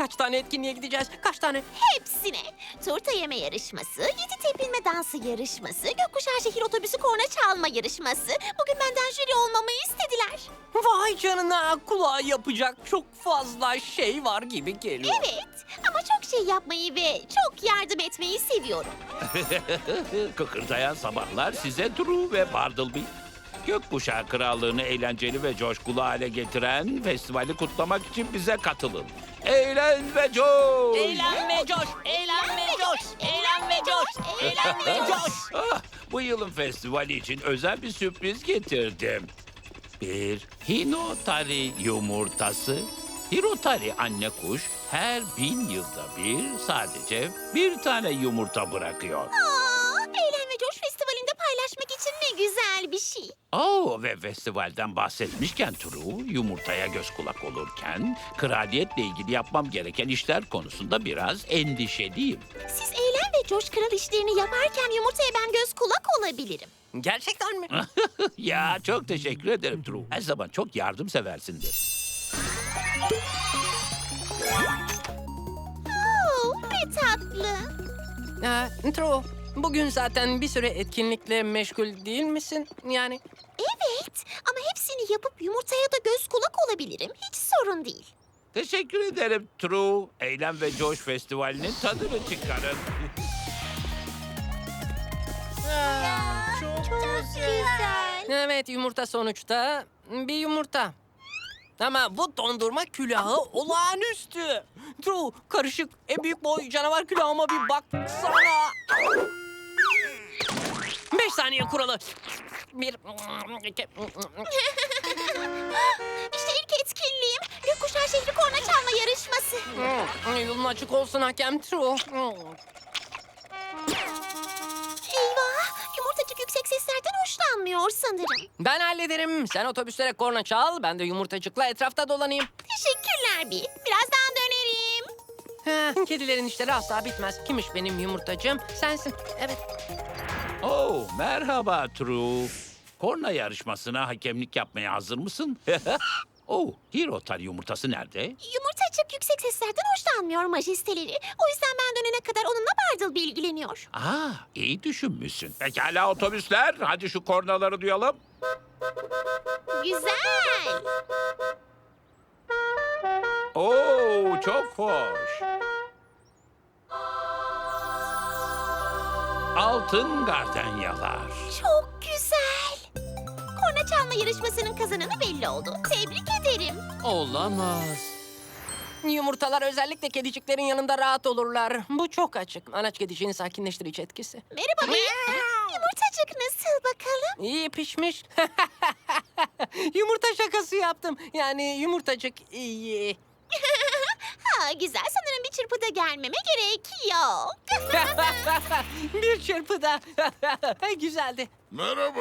Kaç tane etkinliğe gideceğiz? Kaç tane? Hepsine. Turta yeme yarışması, yedi tepinme dansı yarışması, gökkuşağı şehir otobüsü korna çalma yarışması. Bugün benden jüri olmamı istediler. Vay canına kulağa yapacak çok fazla şey var gibi geliyor. Evet ama çok şey yapmayı ve çok yardım etmeyi seviyorum. Kıkırdayan sabahlar size Drew ve Bartleby. Gökkuşağı Krallığı'nı eğlenceli ve coşkulu hale getiren festivali kutlamak için bize katılın. Eğlen ve coş! Eğlenme coş, eğlenme coş, eğlenme coş, eğlenme coş. Ah, bu yılın festivali için özel bir sürpriz getirdim. Bir Hinotari yumurtası. Hinotari anne kuş her bin yılda bir sadece bir tane yumurta bırakıyor. Oo ve festivalden bahsetmişken True yumurtaya göz kulak olurken kraliyetle ilgili yapmam gereken işler konusunda biraz endişeliyim. Siz Eğlen ve Coş kral işlerini yaparken yumurtaya ben göz kulak olabilirim. Gerçekten mi? ya çok teşekkür ederim True. Her zaman çok yardımseversindir. Oo, ne tatlı. Ee, True, bugün zaten bir süre etkinlikle meşgul değil misin? Yani Evet ama hepsini yapıp yumurtaya da göz kulak olabilirim. Hiç sorun değil. Teşekkür ederim True. Eylem ve Coş Festivali'nin tadını çıkarın. Çok, güzel. Evet yumurta sonuçta bir yumurta. Ama bu dondurma külahı olağanüstü. True, karışık en büyük boy canavar külahıma bir baksana. Beş saniye kuralı. Bir, iki, İşte ilk etkinliğim. Gökkuşağı şehri korna çalma yarışması. Yolun açık olsun hakem True. Eyvah! Yumurtacık yüksek seslerden hoşlanmıyor sanırım. Ben hallederim. Sen otobüslere korna çal, ben de yumurtacıkla etrafta dolanayım. Teşekkürler bir. Birazdan dönerim. Heh, Kedilerin işleri asla bitmez. Kimmiş benim yumurtacığım? Sensin. Evet. Oh merhaba True. Korna yarışmasına hakemlik yapmaya hazır mısın? oh Hirotari yumurtası nerede? Yumurtacık yüksek seslerden hoşlanmıyor majesteleri. O yüzden ben dönene kadar onunla Bartleby ilgileniyor. Aa, iyi düşünmüşsün. Pekala otobüsler, hadi şu kornaları duyalım. Güzel. Oo, çok hoş. Altın gardanyalar. Çok güzel. Korna çalma yarışmasının kazananı belli oldu. Tebrik ederim. Olamaz. Yumurtalar özellikle kediciklerin yanında rahat olurlar. Bu çok açık. Anaç kediciğin sakinleştirici etkisi. Merhaba bir. Yumurtacık nasıl bakalım? İyi pişmiş. Yumurta şakası yaptım. Yani yumurtacık iyi. Güzel sanırım bir çırpıda gelmeme gerek yok. Bir çırpıda. Güzeldi. Merhaba.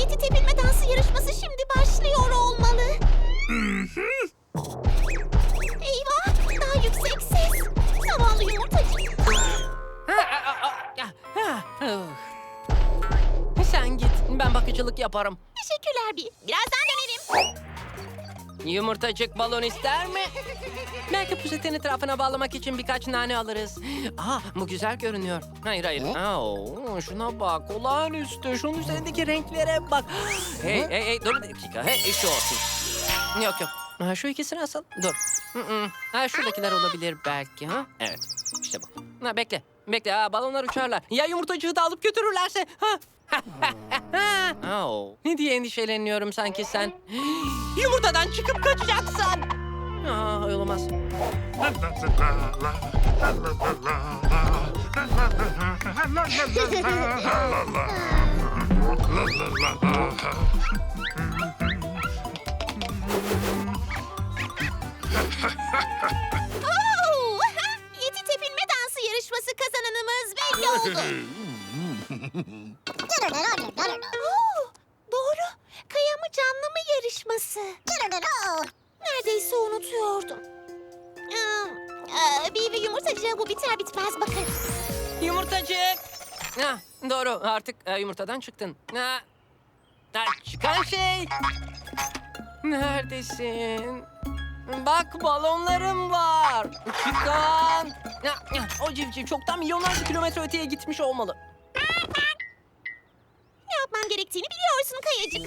Yedi tepinme dansı yarışması şimdi başlıyor olmalı. Eyvah daha yüksek ses. Zavallı yumurtacık. Sen git. Ben bakıcılık yaparım. Teşekkürler bir. Birazdan dönerim. Yumurtacık balon ister mi? Belki pusetin etrafına bağlamak için birkaç nane alırız. Aa, bu güzel görünüyor. Hayır hayır. Aa, şuna bak. Olağanüstü. Şunun üzerindeki renklere bak. Hey hey hey dur bir dakika. Hey şu olsun. Yok yok. Ha, şu ikisini asıl. Dur. Hı hı. Ha, şuradakiler olabilir belki. Ha? Evet. İşte bu. Ha, bekle. Bekle. Ha, balonlar uçarlar. Ya yumurtacığı da alıp götürürlerse? Ha? Oh. Ne diye endişeleniyorum sanki sen? Yumurtadan çıkıp kaçacaksın. Aa, olamaz. Oo! Yedi tepinme dansı yarışması kazananımız belli oldu. Oo, doğru. Kaya mı canlı mı yarışması? Neredeyse unutuyordum. Ee, bir ve yumurtacığa bu biter bitmez bakarız. Yumurtacık. Ha, doğru artık e, yumurtadan çıktın. Ha, Ha, çıkan şey. Neredesin? Bak balonlarım var. Çıkan. Ya, ya, O civciv çoktan milyonlarca kilometre öteye gitmiş olmalı. Gerektiğini biliyorsun Kayacık.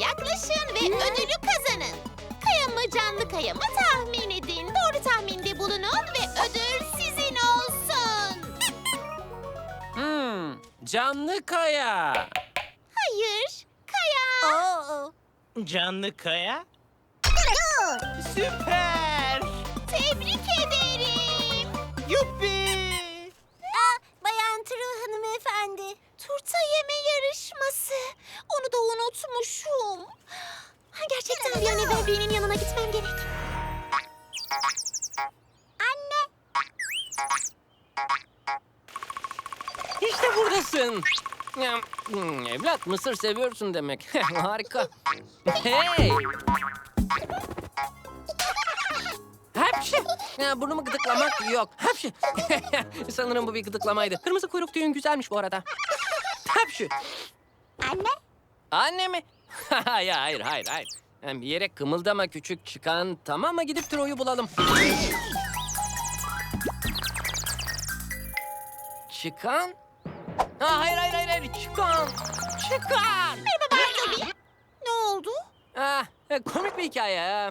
Yaklaşın ve ödülü kazanın. Kaya mı canlı kaya mı tahmin edin. Doğru tahminde bulunun ve ödül sizin olsun. Hmm, canlı kaya. Hayır, kaya. Canlı kaya? Süper! Tebrik ederim. Yuppi! Bayan Tru hanımefendi. Turta yeme yarışması. Onu da unutmuşum. Ha, Gerçekten bir an evvel Bey'in yanına gitmem gerek. Anne. İşte buradasın. Ya, hmm, evlat mısır seviyorsun demek. Harika. Hey! Hapşi! Ya, burnumu gıdıklamak yok. Hapşi! Sanırım bu bir gıdıklamaydı. Kırmızı kuyruk düğün güzelmiş bu arada. Hapşi! Anne. Anne mi? ya hayır hayır hayır. Yani bir yere kımıldama küçük çıkan. Tamam mı gidip Troy'u bulalım. Çıkan? Ha, hayır hayır hayır hayır çıkan. Çıkan. Merhaba Bartleby. Ne oldu? Ah, komik bir hikaye.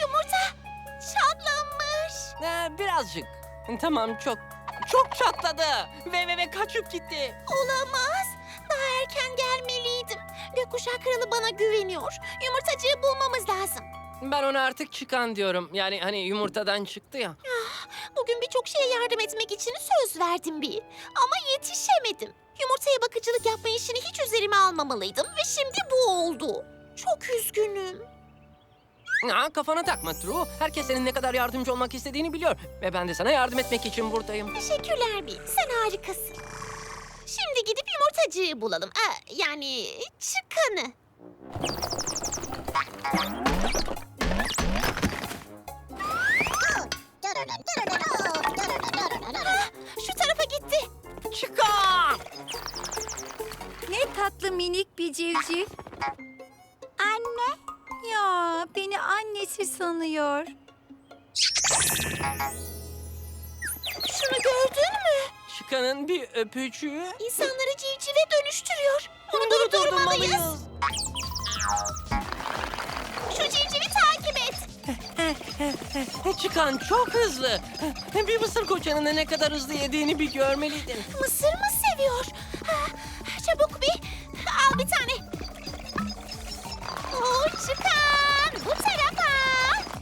Yumurta çatlamış. Ha, birazcık. Tamam çok. Çok çatladı. Ve ve ve kaçıp gitti. Olamaz. Daha erken gelmeliydim. Gökkuşağı kralı bana güveniyor. Yumurtacığı bulmamız lazım. Ben ona artık çıkan diyorum. Yani hani yumurtadan çıktı ya. Bugün birçok şeye yardım etmek için söz verdim bir. Ama yetişemedim. Yumurtaya bakıcılık yapma işini hiç üzerime almamalıydım ve şimdi bu oldu. Çok üzgünüm. Ha, kafana takma True. Herkes senin ne kadar yardımcı olmak istediğini biliyor. Ve ben de sana yardım etmek için buradayım. Teşekkürler bir. Sen harikasın. Şimdi gidip yumurtacığı bulalım. Aa, yani çıkanı. Ah, Şu tarafa gitti. Çıkan! Ne tatlı minik bir civciv. Ya beni annesi sanıyor. Şunu gördün mü? Çıkanın bir öpücüğü. İnsanları civcive dönüştürüyor. Onu durdurmalıyız. Şu civcivi takip et. Çıkan çok hızlı. Bir mısır koçanın ne kadar hızlı yediğini bir görmeliydin. Mısır mı seviyor? Ha, çabuk bir al bir tane. Çıkan bu tarafa.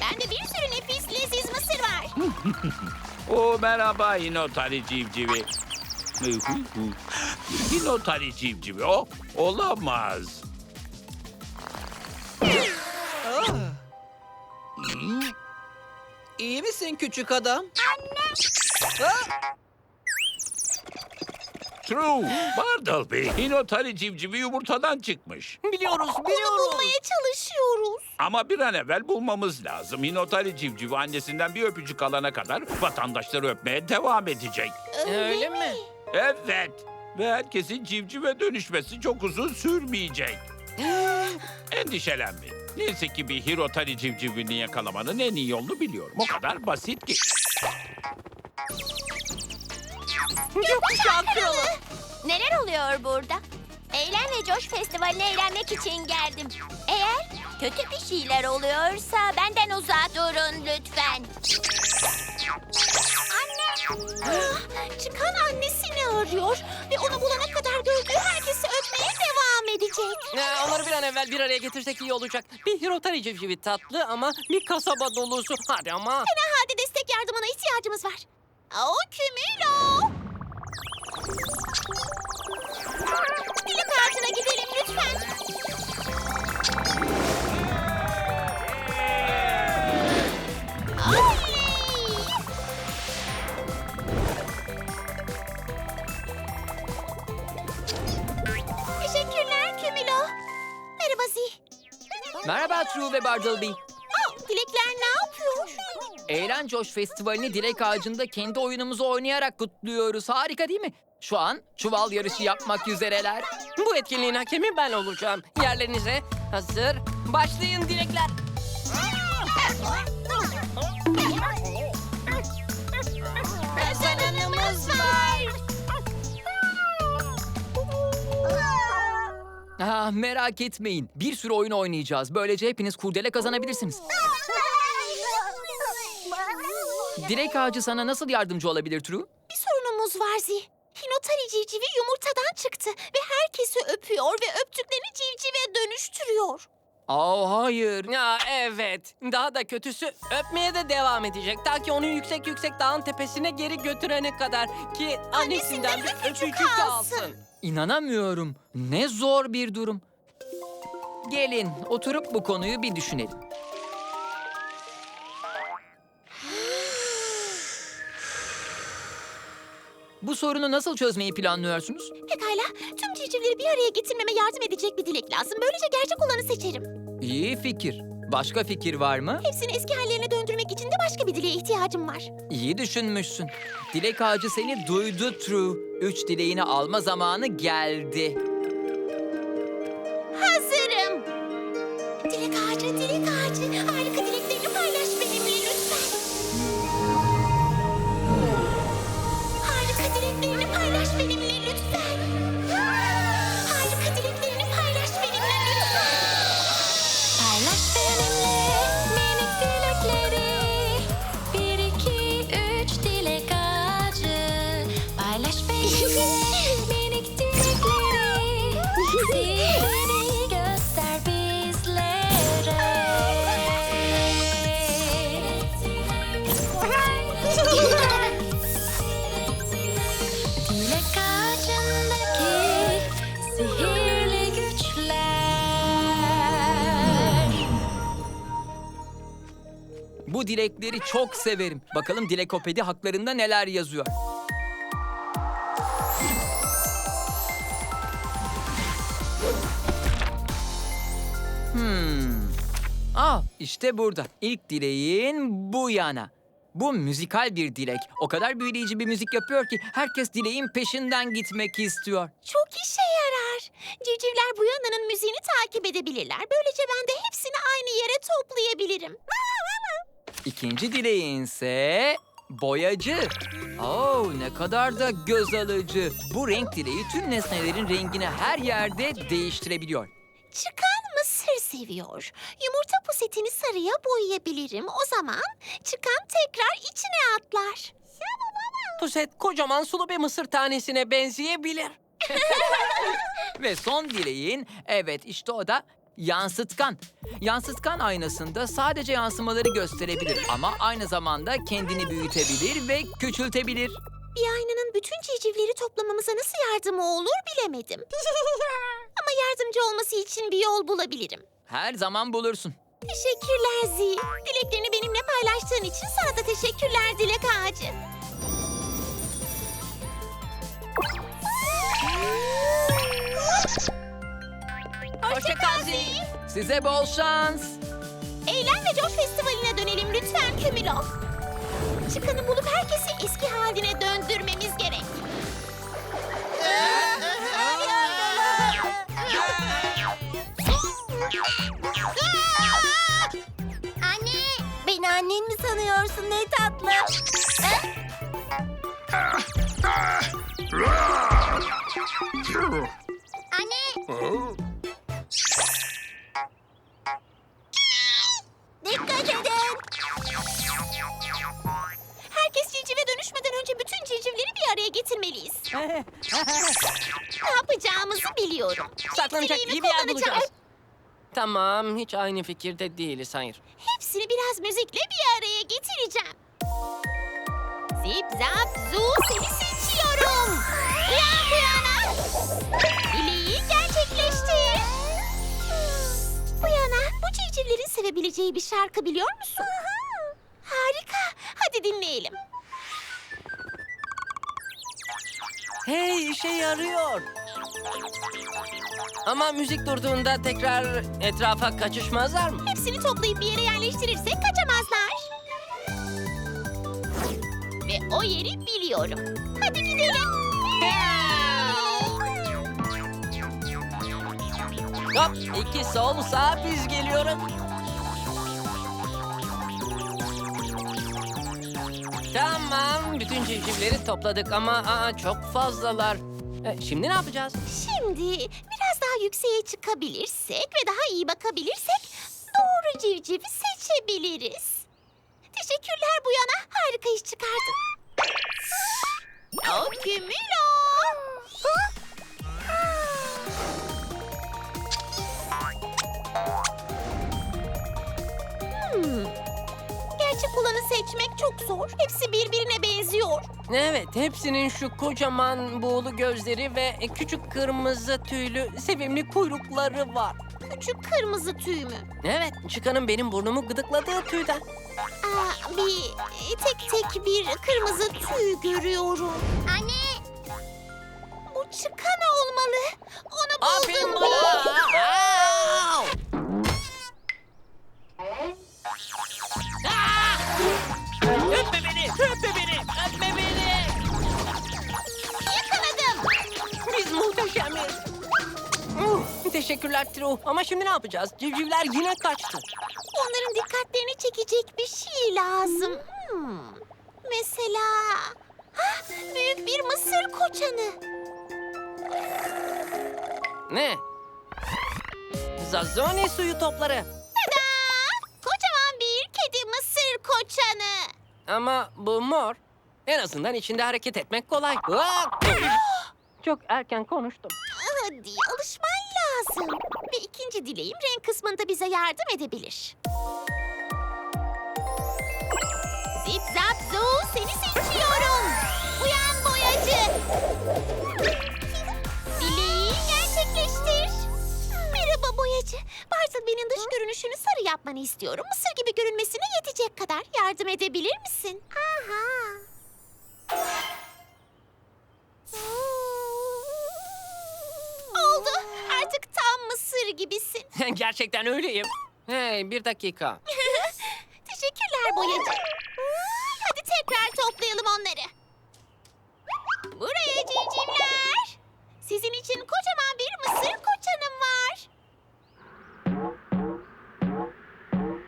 Bende bir sürü nefis leziz mısır var. O merhaba Hinotari civcivi. Hinotari civcivi o olamaz. İyi misin küçük adam? True. Bartleby. Hinotari civcivi yumurtadan çıkmış. Biliyoruz, Onu biliyoruz. bulmaya çalışıyoruz. Ama bir an evvel bulmamız lazım. Hinotari civcivi annesinden bir öpücük alana kadar vatandaşları öpmeye devam edecek. Öyle mi? Evet. Ve herkesin civcive dönüşmesi çok uzun sürmeyecek. Endişelenmeyin. Neyse ki bir Hirotari civcivini yakalamanın en iyi yolunu biliyorum. O kadar basit ki. Gökkuşağı kralı. Neler oluyor burada? Eğlen ve Coş Festivali'ne eğlenmek için geldim. Eğer kötü bir şeyler oluyorsa benden uzak durun lütfen. Anne! Çıkan annesini arıyor ve onu bulana kadar gördüğü herkesi öpmeye devam edecek. Ya, onları bir an evvel bir araya getirsek iyi olacak. Bir Hirotari civcivi tatlı ama bir kasaba dolusu. Hadi ama. Fena halde destek yardımına ihtiyacımız var. O Kümülo! Dilek ağacına gidelim lütfen. Teşekkürler Kümülo. Merhaba Zih. Merhaba True ve Bartleby. Aa, dilekler ne yapıyor? Eğlen Coş Festivali'ni Dilek Ağacı'nda kendi oyunumuzu oynayarak kutluyoruz. Harika değil mi? Şu an çuval yarışı yapmak üzereler. Bu etkinliğin hakemi ben olacağım. Yerlerinize hazır. Başlayın dilekler. Kazananımız var. Ah, merak etmeyin. Bir sürü oyun oynayacağız. Böylece hepiniz kurdele kazanabilirsiniz. Dilek Ağacı sana nasıl yardımcı olabilir True? Bir sorunumuz var Zi. Hinotari civcivi yumurtadan çıktı ve herkesi öpüyor ve öptüklerini civcive dönüştürüyor. Aa hayır. Ya evet. Daha da kötüsü öpmeye de devam edecek. Ta ki onu yüksek yüksek dağın tepesine geri götürene kadar ki annesinden bir öpücük alsın. İnanamıyorum. Ne zor bir durum. Gelin oturup bu konuyu bir düşünelim. Bu sorunu nasıl çözmeyi planlıyorsunuz? Pekala, tüm civcivleri bir araya getirmeme yardım edecek bir dilek lazım. Böylece gerçek olanı seçerim. İyi fikir. Başka fikir var mı? Hepsini eski hallerine döndürmek için de başka bir dileğe ihtiyacım var. İyi düşünmüşsün. Dilek ağacı seni duydu True. Üç dileğini alma zamanı geldi. Çok severim. Bakalım Dilekopedi haklarında neler yazıyor. Hmm. Ah işte burada. İlk dileğin bu yana. Bu müzikal bir dilek. O kadar büyüleyici bir müzik yapıyor ki herkes dileğin peşinden gitmek istiyor. Çok işe yarar. Civcivler bu yanının müziğini takip edebilirler. Böylece ben de hepsini aynı yere toplayabilirim. İkinci dileğin ise boyacı. Oo ne kadar da göz alıcı. Bu renk dileği tüm nesnelerin rengini her yerde değiştirebiliyor. Çıkan mısır seviyor. Yumurta pusetini sarıya boyayabilirim. O zaman çıkan tekrar içine atlar. Puset kocaman sulu bir mısır tanesine benzeyebilir. Ve son dileğin evet işte o da yansıtkan. Yansıtkan aynasında sadece yansımaları gösterebilir ama aynı zamanda kendini büyütebilir ve küçültebilir. Bir aynanın bütün civcivleri toplamamıza nasıl yardımı olur bilemedim. Ama yardımcı olması için bir yol bulabilirim. Her zaman bulursun. Teşekkürler Zi. Dileklerini benimle paylaştığın için sana da teşekkürler Dilek Ağacı. Hoşça kal. Size bol şans. Eğlen ve Coş Festivali'ne dönelim lütfen Kümülo. Çıkanı bulup herkesi hiç aynı fikirde değiliz, hayır. Hepsini biraz müzikle bir araya getireceğim. Zip zap zoo seni seçiyorum. Uyan Puyana. Dileği gerçekleştir. Puyana bu civcivlerin sevebileceği bir şarkı biliyor musun? Harika. Hadi dinleyelim. Hey, işe yarıyor. Ama müzik durduğunda tekrar etrafa kaçışmazlar mı? Hepsini toplayıp bir yere yerleştirirsek kaçamazlar. o yeri biliyorum. Hadi gidelim. Hop iki sol sağ biz geliyoruz. Tamam bütün civcivleri topladık ama aa, çok fazlalar. E, şimdi ne yapacağız? Şimdi daha yükseğe çıkabilirsek ve daha iyi bakabilirsek doğru civcivi seçebiliriz. Teşekkürler bu yana. Harika iş çıkardın. O Kümülo. Hmm. Gerçek olanı seçmek çok zor. Hepsi birbirine benziyor. Evet hepsinin şu kocaman buğulu gözleri ve küçük kırmızı tüylü sevimli kuyrukları var. Küçük kırmızı tüy mü? Evet çıkanın benim burnumu gıdıkladığı tüyden. Aa, bir tek tek bir kırmızı tüy görüyorum. Anne. Bu çıkan olmalı. Onu Aferin buldum. bana. Teşekkürler Tro. Ama şimdi ne yapacağız? Civcivler yine kaçtı. Onların dikkatlerini çekecek bir şey lazım. Hmm. Mesela Hah, büyük bir mısır koçanı. Ne? Zazoni suyu topları. Tada! Kocaman bir kedi mısır koçanı. Ama bu mor. En azından içinde hareket etmek kolay. Aa! Çok erken konuştum. Hadi alışman lazım. Ve ikinci dileğim renk kısmında bize yardım edebilir. Zip zap zoo seni seçiyorum. Uyan boyacı. Dileği gerçekleştir. Merhaba boyacı. Bartleby'nin dış görünüşünü sarı yapmanı istiyorum. Mısır gibi görünmesine yetecek kadar yardım edebilir misin? Aha. Oldu. Gibisin. Gerçekten öyleyim. Hey bir dakika. Teşekkürler boyacı. Hadi tekrar toplayalım onları. Buraya civcivler. Sizin için kocaman bir mısır koçanım var.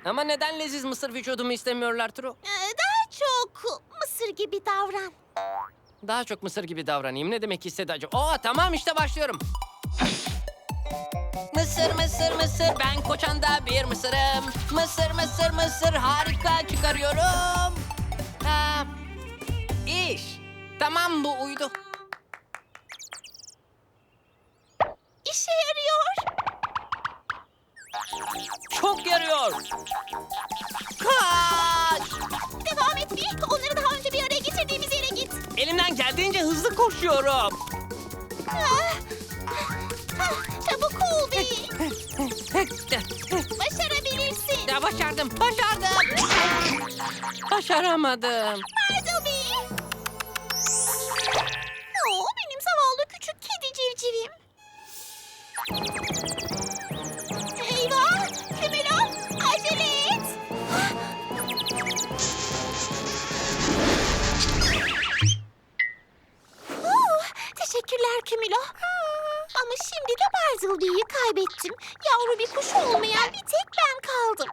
Ama neden leziz mısır vücudumu istemiyorlar Tro? Ee, daha çok mısır gibi davran. Daha çok mısır gibi davranayım. Ne demek istedi acaba? Oo tamam işte başlıyorum. Mısır mısır mısır ben koçanda bir mısırım. Mısır mısır mısır harika çıkarıyorum. Ha, iş. Tamam bu uydu. İşe yarıyor. Çok yarıyor. Kaç. Devam et bir. Onları daha önce bir araya getirdiğimiz yere git. Elimden geldiğince hızlı koşuyorum. Ah, ah, bir. Başarabilirsin. Ya başardım, başardım. Başaramadım. Bartleby. Oo, benim zavallı küçük kedi civcivim. Eyvah! Kümelo, acele et! Oo, teşekkürler Kümelo. Şimdi de Bartleby'yi kaybettim. Yavru bir kuş olmayan bir tek ben kaldım.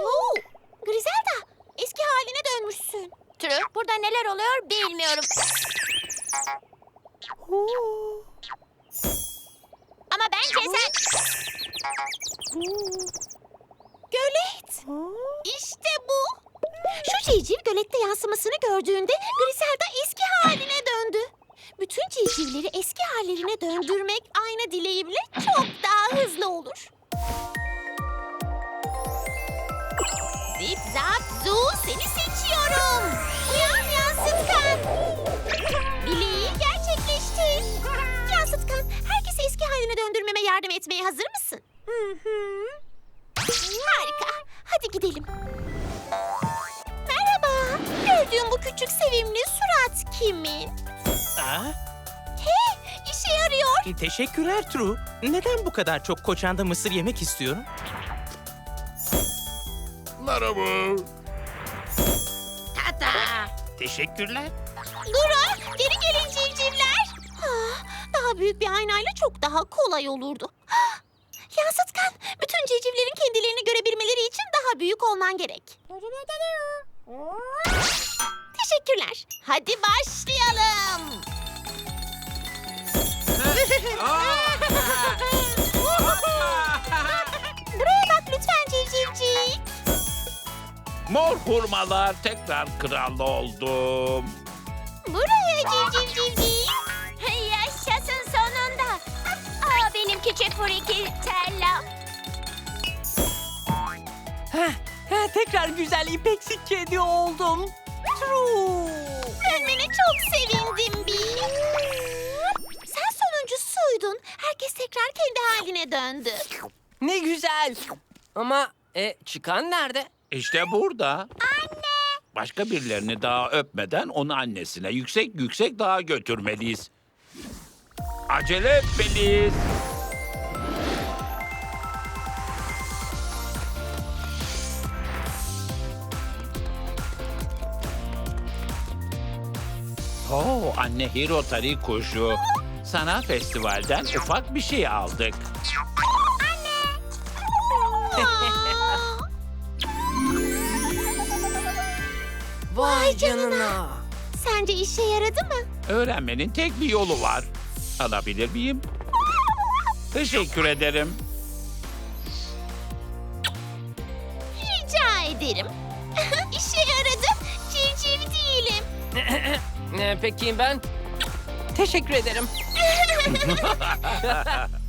Oo, Griselda, eski haline dönmüşsün. True, burada neler oluyor bilmiyorum. Ama bence sen... Gölet. İşte bu. Şu civciv gölette yansımasını gördüğünde Griselda eski haline döndü. Bütün civcivleri eski hallerine döndürmek aynı dileğimle çok daha hızlı olur. Zip zap zoo seni seçiyorum. Uyan yansıtkan. Dileği gerçekleştir. Yansıtkan herkesi eski haline döndürmeme yardım etmeye hazır mısın? Hı hı. Harika. Hadi gidelim. Gördüğüm bu küçük sevimli surat kimin? Aa, Hey, işe yarıyor. teşekkürler True. Neden bu kadar çok koçanda mısır yemek istiyorum? Merhaba. Teşekkürler. Durun, geri gelin civcivler. Ah, Daha büyük bir aynayla çok daha kolay olurdu. Ah, Yansıtkan, bütün civcivlerin kendilerini görebilmeleri için daha büyük olman gerek. Teşekkürler. Hadi başlayalım. Buraya bak lütfen civcivcik. Mor hurmalar tekrar kral oldum. Buraya civcivcivcik. Yaşasın sonunda. Aa, benim küçük furiki terlam. Heh, heh, tekrar güzel ipeksi kedi oldum. True. Dönmene çok sevindim Bil. Sen sonuncusuydun. Herkes tekrar kendi haline döndü. Ne güzel. Ama e, çıkan nerede? İşte burada. Anne. Başka birilerini daha öpmeden onu annesine yüksek yüksek dağa götürmeliyiz. Acele etmeliyiz. Oo, anne Hirotari kuşu. Sana festivalden ufak bir şey aldık. Vay canına. Sence işe yaradı mı? Öğrenmenin tek bir yolu var. Alabilir miyim? Teşekkür ederim. Rica ederim. işe yaradı. Civciv değilim. E, peki ben? Teşekkür ederim.